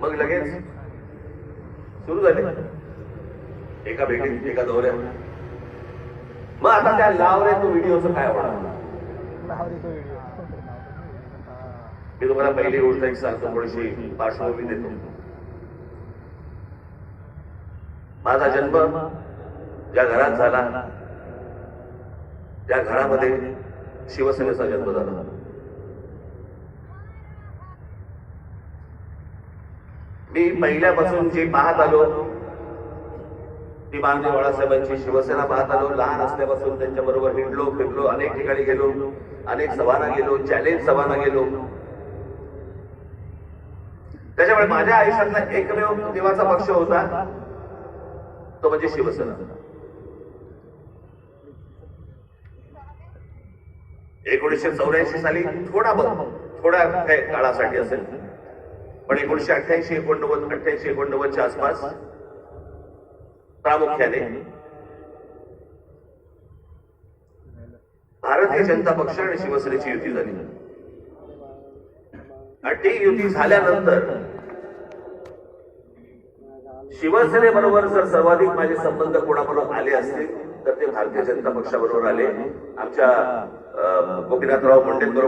मग लगेच सुरू झाले. एका भेटीत एका दौऱ्यात. मग आता त्या लाव रे तो व्हिडिओचं काय होणार? मी तुम्हाला पहिली गोष्ट एक सांगतो थोडीशी पार्श्वभूमी देतो. माझा जन्म ज्या घरात झाला त्या घरामध्ये शिवसेनेचा जन्म झाला. मी पहिल्यापासून जे पाहत आलो ती माननीय बाळासाहेबांची शिवसेना पाहत आलो लहान असल्यापासून त्यांच्या बरोबर हिंडलो फिरलो अनेक ठिकाणी गेलो अनेक सभांना गेलो चॅलेंज सभांना गेलो. त्याच्यामुळे माझ्या आयुष्यातला एकमेव देवाचा पक्ष होता तो म्हणजे शिवसेना. एकोणीसशे चौऱ्याऐंशी साली थोडा बघ थोड्या काही काळासाठी असेल. पण एकोणीशे अठ्ठ्याऐंशी एकोणनव्वद अठ्ठ्याऐंशी एकोणनव्वदच्या आसपास प्रामुख्याने भारतीय जनता पक्ष आणि शिवसेनेची युती झाली. आणि ती युती झाल्यानंतर शिवसेनेबरोबर जर सर्वाधिक माझे संबंध कोणाबरोबर आले असतील तर ते भारतीय जनता पक्षाबरोबर आले. आमच्या अं, गोपीनाथराव मुंडेंबरोबर